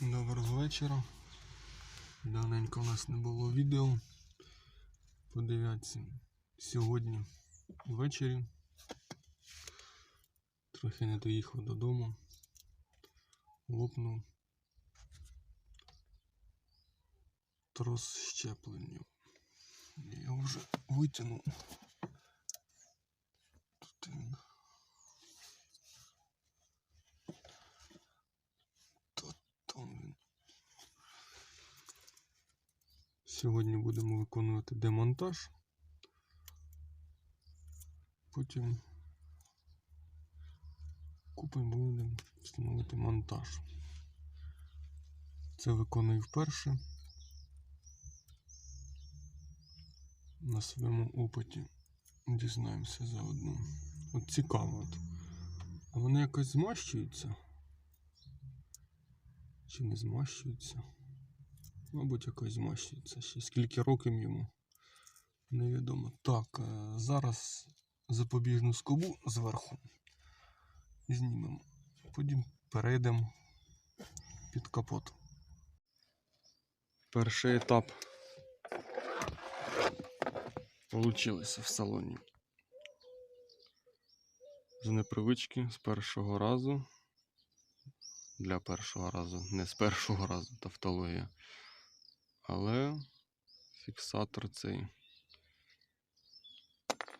Доброго вечора. Давненько у нас не було відео. Подивіться, сьогодні ввечері. Трохи не доїхав додому. Лопнув. Трос щеплення. Я вже витягнув. Тут він. Та там він. Сьогодні будемо виконувати демонтаж. Потім купимо будемо встановити монтаж. Це виконую вперше. На своєму опиті дізнаємося заодно. От цікаво. От. А вони якось змащуються? Чи не змащуються? Мабуть, якось змащується. Ще скільки років йому невідомо. Так, е, зараз запобіжну скобу зверху знімемо. Потім перейдемо під капот. Перший етап получилося в салоні. З непривички з першого разу. Для першого разу, не з першого разу тавтологія. Але фіксатор цей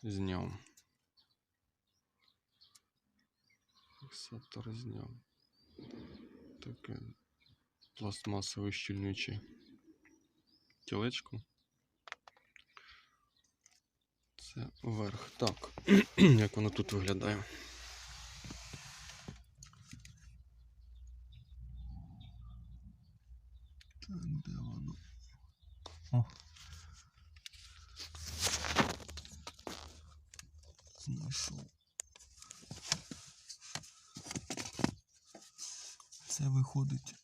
зняв. Фіксатор зняв. Таке пластмасове щільнюче тілечко. Це вверх. Так, як воно тут виглядає. Так, де воно? О. Знайшов. Це виходить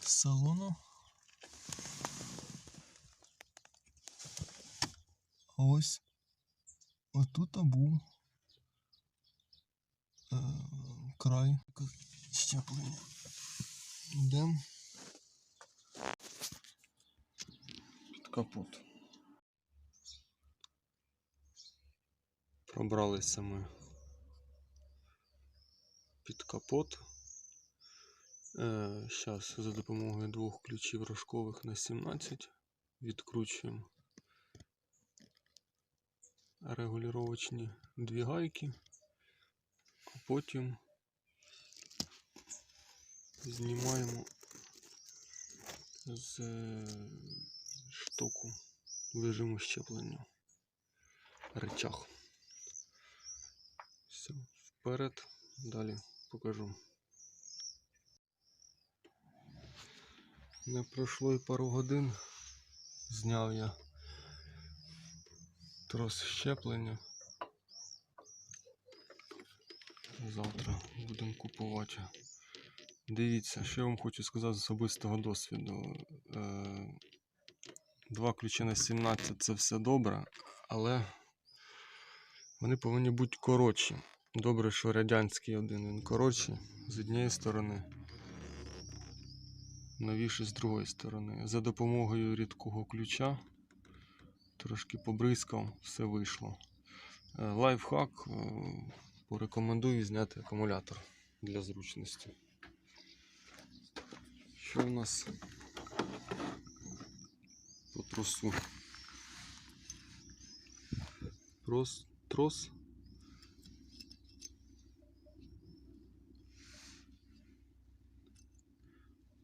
з салону. Ось отут був е, край щеплення. Йдемо під капот. Пробралися ми під капот. Зараз за допомогою двох ключів рожкових на 17 відкручуємо регулювачні дві гайки, а потім знімаємо з е, штоку режиму щеплення речах. Все, вперед, далі покажу. Не пройшло і пару годин, зняв я трос щеплення. Завтра будемо купувати. Дивіться, що я вам хочу сказати з особистого досвіду. Е, Два ключі на 17 це все добре, але вони повинні бути коротші. Добре, що радянський один він коротший з однієї сторони, новіший з другої сторони. За допомогою рідкого ключа трошки побризкав, все вийшло. Е, Лайфхак е, порекомендую зняти акумулятор для зручності. Що в нас по тросу? Трос, трос.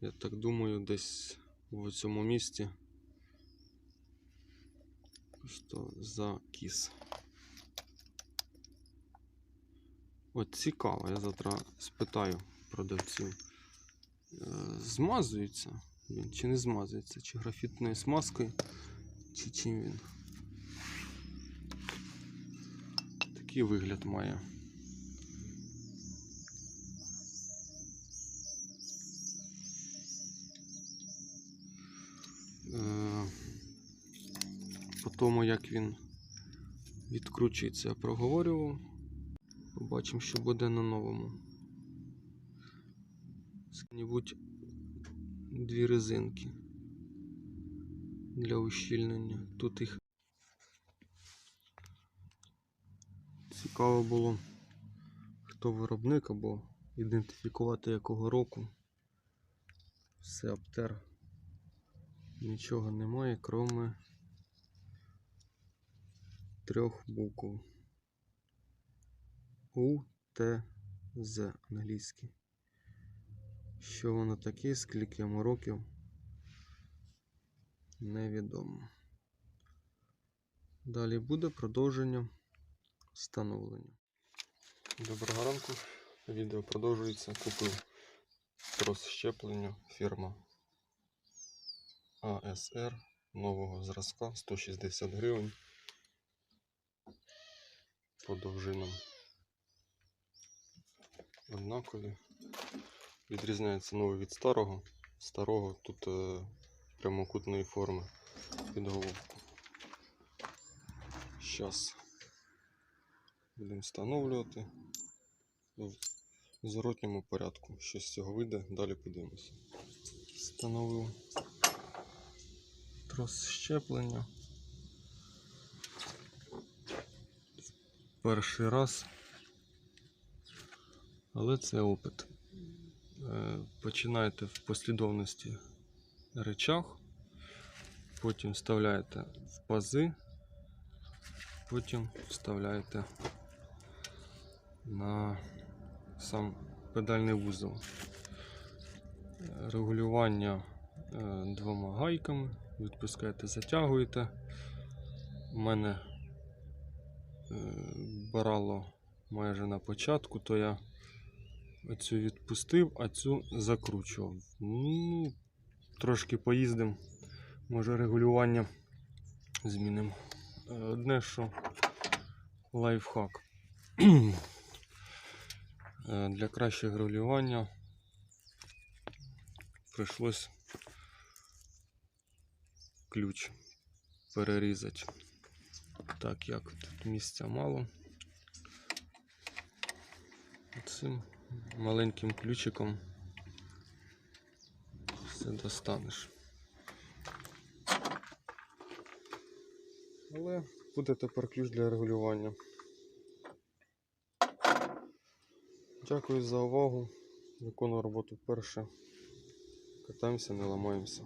Я так думаю, десь в цьому місці просто закіс. От цікаво, я завтра спитаю продавців. Змазується він чи не змазується, чи графітною смазкою, чи чим він. Такий вигляд має. Е, По тому, як він відкручується, я проговорював. Побачимо, що буде на новому. Скільки дві резинки для ущільнення. Тут їх цікаво було, хто виробник або ідентифікувати якого року. Все обтер. Нічого немає, кроме трьох букв. У, Т, З англійський. Що воно таке, скільки йому років, невідомо. Далі буде продовження встановлення. Доброго ранку. Відео продовжується. Купив трос щеплення фірма АСР нового зразка 160 гривень. По довжинам однакові. Відрізняється новий від старого. Старого тут е, прямокутної форми під головку. Зараз будемо встановлювати в зворотньому порядку. Що з цього вийде, далі подивимося. Встановив трос щеплення. Перший раз. Але це опит. Е, Починаєте в послідовності речах, потім вставляєте в пази, потім вставляєте на сам педальний вузол. Регулювання е, двома гайками, відпускаєте, затягуєте. У мене е, барало майже на початку, то я оцю відпустив, а цю закручував. Ну, трошки поїздимо, може регулювання змінимо. Е, Одне, що лайфхак. Е, Для кращого регулювання прийшлось ключ перерізати. Так як тут місця мало. Цим маленьким ключиком все достанеш. Але буде тепер ключ для регулювання. Дякую за увагу. Виконую роботу вперше. Катаємося, не ламаємося.